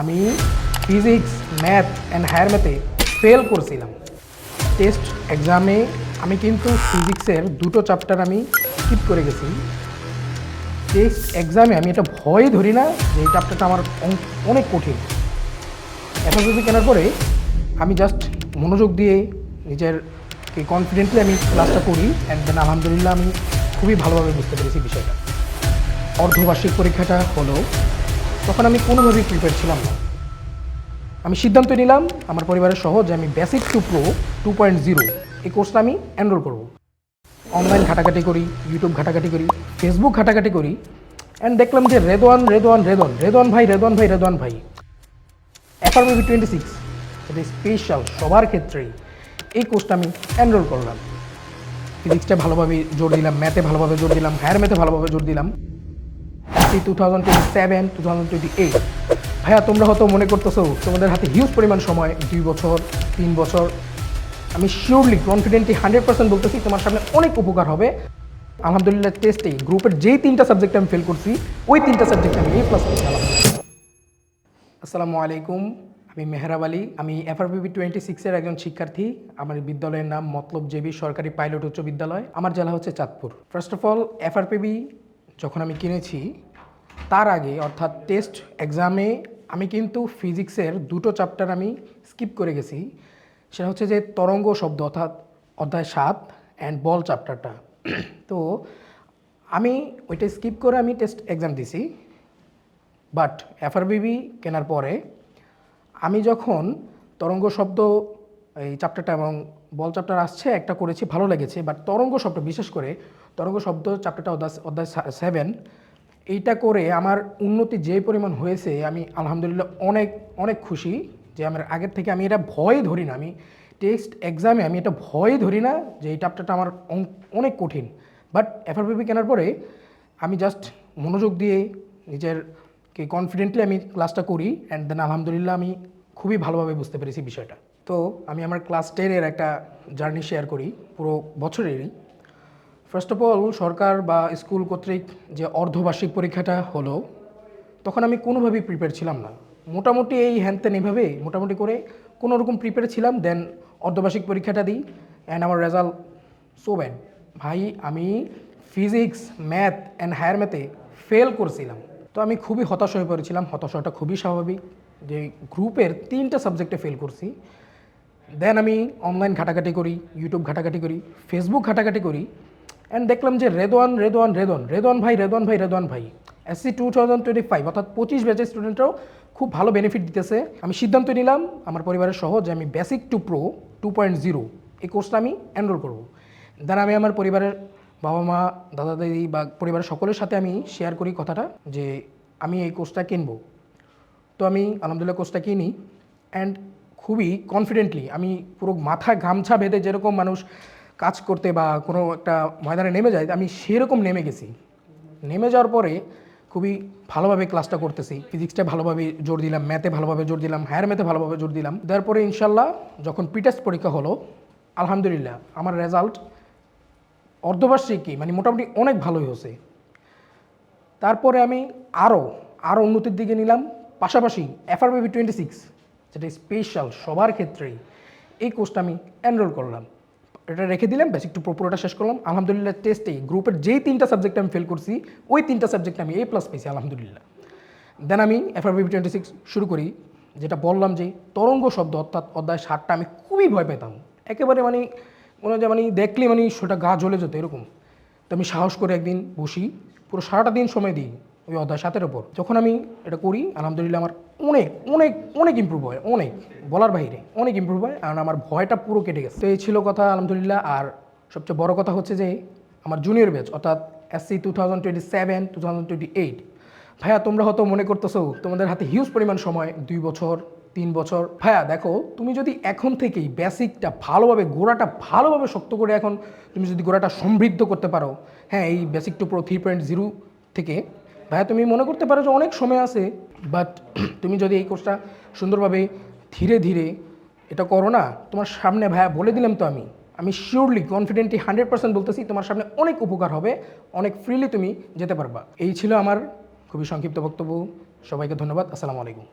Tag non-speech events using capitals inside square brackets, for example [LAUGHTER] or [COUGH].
আমি physics math and higher ম্যাথে fail করছিলাম। টেস্ট এক্সামে আমি কিন্তু ফিজিক্সের দুটো চ্যাপ্টার আমি স্কিপ করে গেছি। টেস্ট এক্সামে আমি এটা ভয় ধরি না যে এই চ্যাপ্টারটা আমার অনেক কঠিন। এফএসএসি কেনার পরে আমি জাস্ট মনোযোগ দিয়ে নিজের কনফিডেন্টলি আমি ক্লাসটা করি অ্যান্ড দেন আলহামদুলিল্লাহ আমি খুবই ভালোভাবে বুঝতে পেরেছি বিষয়টা। অর্ধবার্ষিক পরীক্ষাটা হলো তখন আমি কোনোভাবেই প্রিপেয়ার ছিলাম না। আমি সিদ্ধান্ত নিলাম, আমার পরিবারের সহ, যে আমি basic two pro two point zero এই কোর্সটা আমি এনরোল করব। অনলাইন ঘাটাঘাটি করি ইউটিউব ঘাটাঘাটি করি ফেসবুক ঘাটাঘাটি করি অ্যান্ড দেখলাম যে রেদওয়ান রেদওয়ান রেদওয়ান রেদওয়ান ভাই রেদওয়ান ভাই রেদওয়ান ভাই। এফআরবিবি টোয়েন্টি সিক্স এটা স্পেশাল সবার ক্ষেত্রেই এই কোর্সটা আমি এনরোল করলাম। ফিজিক্সটা ভালোভাবে জোর দিলাম ম্যাথে ভালোভাবে জোর দিলাম হায়ার ম্যাথে ভালোভাবে জোর দিলাম। Two thousand twenty seven two thousand twenty eight ভাইয়া, তোমরা হয়তো মনে করতেছো, তোমাদের হাতে হিউজ পরিমাণ সময়, দুই বছর, তিন বছর। আমি শিওরলি কনফিডেন্টলি হান্ড্রেড পার্সেন্ট বলতেছি, তোমার সামনে অনেক উপকার হবে। আলহামদুলিল্লাহ টেস্টেই গ্রুপের যেই তিনটা সাবজেক্ট আমি ফেল করছি, ওই তিনটা সাবজেক্ট আমি এই প্লাস আসসালামু আলাইকুম আমি মেহরাব আলী। আমি এফআরবিবি টোয়েন্টি সিক্সের একজন শিক্ষার্থী। আমার বিদ্যালয়ের নাম মতলব জেবি সরকারি পাইলট উচ্চ বিদ্যালয়। আমার জেলা হচ্ছে Chandpur. First of all FRPB যখন আমি কিনেছি তার আগে, অর্থাৎ টেস্ট এক্সামে আমি কিন্তু ফিজিক্সের দুটো চ্যাপ্টার আমি স্কিপ করে গেছি। সেটা হচ্ছে যে তরঙ্গ শব্দ, অর্থাৎ অধ্যায় সাত অ্যান্ড বল চ্যাপ্টারটা তো আমি ওইটা স্কিপ করে আমি টেস্ট এক্সাম দিছি। বাট এফআরবিবি কেনার পরে আমি যখন তরঙ্গ শব্দ, এই চ্যাপ্টারটা এবং বল চ্যাপ্টার আসছে, একটা করেছি, ভালো লেগেছে। বাট তরঙ্গ শব্দ, বিশেষ করে তরঙ্গ শব্দ চ্যাপ্টারটা অধ্যায় অধ্যায় সেভেন এইটা করে আমার উন্নতি যে পরিমাণ হয়েছে, আমি আলহামদুলিল্লাহ অনেক অনেক খুশি যে আমার আগের থেকে আমি এটা ভয় ধরি না। আমি টেস্ট এক্সামে আমি এটা ভয় ধরি না যে এই চ্যাপ্টারটা আমার অনেক কঠিন। বাট এফআরবিবি কেনার পরে আমি জাস্ট মনোযোগ দিয়ে নিজের কে কনফিডেন্টলি আমি ক্লাসটা করি অ্যান্ড দেন আলহামদুলিল্লাহ আমি খুবই ভালোভাবে বুঝতে পেরেছি বিষয়টা। তো আমি আমার ক্লাস টেনের একটা জার্নি শেয়ার করি, পুরো বছরেরই। ফার্স্ট অফ অল সরকার বা স্কুল কর্তৃক যে অর্ধবার্ষিক পরীক্ষাটা হলো, তখন আমি কোনোভাবেই প্রিপেয়ার ছিলাম না। মোটামুটি এই হ্যানত্যান এইভাবে মোটামুটি করে কোনো রকম প্রিপেয়ার ছিলাম দেন অর্ধবার্ষিক পরীক্ষাটা দিই অ্যান্ড আমার রেজাল্ট সো ব্যাড ভাই, আমি ফিজিক্স ম্যাথ অ্যান্ড হায়ার ম্যাথে ফেল করেছিলাম। তো আমি খুবই হতাশ হয়ে পড়েছিলাম। হতাশ হওয়াটা খুবই স্বাভাবিক যে গ্রুপের তিনটা সাবজেক্টে ফেল করছি। দেন আমি অনলাইন ঘাটাঘাটি করি ইউটিউব ঘাটাঘাটি করি ফেসবুক ঘাটাঘাটি করি অ্যান্ড দেখলাম যে রেদওয়ান রেদওয়ান রেদওয়ান রেদওয়ান ভাই রেদওয়ান ভাই রেদওয়ান ভাই। SC two thousand twenty five অর্থাৎ পঁচিশ ব্যাচের স্টুডেন্টরাও খুব ভালো বেনিফিট দিতেছে। আমি সিদ্ধান্ত নিলাম, আমার পরিবারের সহ, যে আমি basic to pro two point zero এই কোর্সটা আমি এনরোল করব। দেন আমি আমার পরিবারের বাবা মা, দাদা দাদি বা পরিবারের সকলের সাথে আমি শেয়ার করি কথাটা, যে আমি এই কোর্সটা কিনবো। তো আমি আলহামদুলিল্লাহ কোর্সটা কিনি। অ্যান্ড খুবই কনফিডেন্টলি আমি পুরো মাথা গামছা বেঁধে যেরকম মানুষ কাজ করতে বা কোনো একটা ময়দানে নেমে যায়, আমি সেরকম নেমে গেছি। নেমে যাওয়ার পরে খুবই ভালোভাবে ক্লাসটা করতেছি। ফিজিক্সটা ভালোভাবে জোর দিলাম, ম্যাথে ভালোভাবে জোর দিলাম, হায়ার ম্যাথে ভালোভাবে জোর দিলাম। তারপরে ইনশাল্লাহ যখন পিটেস্ট পরীক্ষা হলো, আলহামদুলিল্লাহ আমার রেজাল্ট অর্ধবার্ষিকই মানে মোটামুটি অনেক ভালোই হয়েছে। তারপরে আমি আরও আরও উন্নতির দিকে নিলাম। পাশাপাশি এফআরবিবি টোয়েন্টি সিক্স যেটা স্পেশাল সবার ক্ষেত্রেই, এই কোর্সটা আমি এনরোল করলাম। এটা রেখে দিলাম বেসিক টু পুরোটা শেষ করলাম। আলহামদুলিল্লাহ টেস্টেই গ্রুপের যেই তিনটা সাবজেক্ট আমি ফেল করছি, ওই তিনটা সাবজেক্টে আমি এ প্লাস পেয়েছি, আলহামদুলিল্লাহ। দেন আমি এফআরবিবি টোয়েন্টি সিক্স শুরু করি, যেটা বললাম যে তরঙ্গ শব্দ অর্থাৎ অধ্যায় ষাটটা আমি খুবই ভয় পেতাম। একেবারে মানে মনে হয় মানে দেখলে মানে সেটা গা জ্বলে যেত এরকম। তো আমি সাহস করে একদিন বসি, পুরো সারাটা দিন সময় দিই ওই অধ্যায় সাতের ওপর। যখন আমি এটা করি, আলহামদুলিল্লাহ আমার অনেক অনেক অনেক ইম্প্রুভ হয়, অনেক, বলার বাইরে অনেক ইম্প্রুভ হয়, কারণ আমার ভয়টা পুরো কেটে গেছে। তো এই ছিল কথা, আলহামদুলিল্লাহ। আর সবচেয়ে বড় কথা হচ্ছে যে, আমার জুনিয়র ব্যাচ অর্থাৎ SC two thousand twenty seven two thousand twenty eight ভাইয়া, তোমরা হয়তো মনে করতেছো, তোমাদের হাতে হিউজ পরিমাণ সময়, দুই বছর, তিন বছর। ভাইয়া, দেখো, তুমি যদি এখন থেকেই বেসিকটা ভালোভাবে, গোড়াটা ভালোভাবে শক্ত করে এখন, তুমি যদি গোড়াটা সমৃদ্ধ করতে পারো হ্যাঁ এই basic to pro three point zero থেকে ভাইয়া, তুমি মনে করতে পারো যে অনেক সময় আছে বাট [CLEARS THROAT] তুমি যদি এই কোর্সটা সুন্দরভাবে ধীরে ধীরে, এটা করো না, তোমার সামনে ভাইয়া বলে দিলাম তো আমি আমি শিওরলি কনফিডেন্টলি হান্ড্রেড পার্সেন্ট বলতেছি, তোমার সামনে অনেক উপকার হবে, অনেক ফ্রিলি তুমি যেতে পারবা। এই ছিল আমার খুবই সংক্ষিপ্ত বক্তব্য, সবাইকে ধন্যবাদ, আসসালামু আলাইকুম।